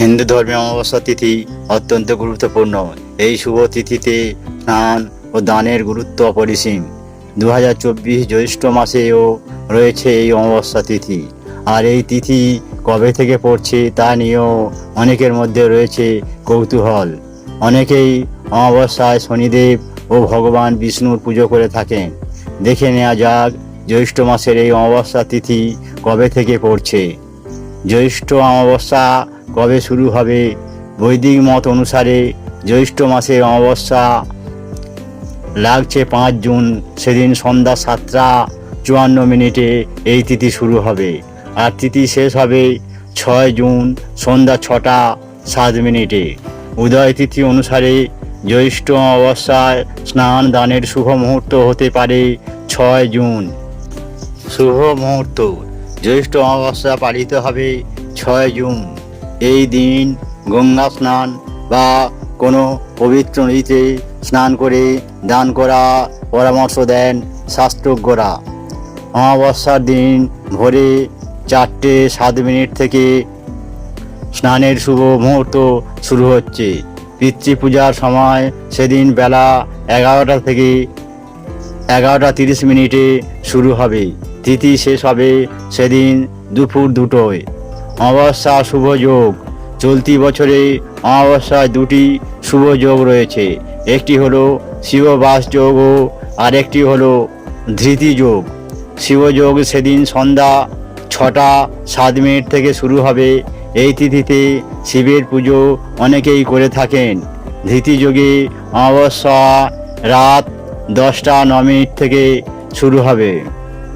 হিন্দু ধর্মীয় অমাবস্যা তিথি অত্যন্ত গুরুত্বপূর্ণ। এই শুভ তিথিতে স্নান ও দানের গুরুত্ব অপরিসীম। দু হাজার চব্বিশ জ্যৈষ্ঠ মাসেও রয়েছে এই অমাবস্যা তিথি। আর এই তিথি কবে থেকে পড়ছে তা নিয়েও অনেকের মধ্যে রয়েছে কৌতূহল। অনেকেই অমাবস্যায় শনিদেব ও ভগবান বিষ্ণুর পুজো করে থাকেন। দেখে নেওয়া যাক জ্যৈষ্ঠ মাসের এই অমাবস্যা তিথি কবে থেকে পড়ছে। জ্যৈষ্ঠ অমাবস্যা কবে শুরু হবে? বৈদিক মত অনুসারে জ্যৈষ্ঠ মাসের অমাবস্যা লাগছে পাঁচ জুন। সেদিন সন্ধ্যা সাতটা চুয়ান্ন মিনিটে এই তিথি শুরু হবে। আর তিথি শেষ হবে ছয় জুন সন্ধ্যা ছটা সাত মিনিটে। উদয় তিথি অনুসারে জ্যৈষ্ঠ অমাবস্যায় স্নান দানের শুভ মুহূর্ত হতে পারে ছয় জুন। শুভ মুহূর্ত। জ্যৈষ্ঠ অমাবস্যা পালিত হবে ছয় জুন। এই দিন গঙ্গা স্নান বা কোনো পবিত্র নদীতে স্নান করে দান করা, পরামর্শ দেন শাস্ত্রজ্ঞরা। অমাবস্যার দিন ভোরে চারটে সাত মিনিট থেকে স্নানের শুভ মুহূর্ত শুরু হচ্ছে। পিতৃপূজার সময় সেদিন বেলা এগারোটা থেকে এগারোটা তিরিশ মিনিটে শুরু হবে। তিথি শেষ হবে সেদিন দুপুর দুটোয়। অমাবস্যা শুভ যোগ। চলতি বছরে অমাবস্যায় দুটি শুভ যোগ রয়েছে। একটি হলো শিববাস যোগ ও আরেকটি হলো ধৃতি যোগ। শিবযোগ সেদিন সন্ধ্যা ছটা, সাত মিনিট থেকে শুরু হবে। এই তিথিতে শিবের পুজো অনেকেই করে থাকেন। ধৃতিযোগে অমাবস্যা রাত দশটা, ন মিনিট থেকে শুরু হবে।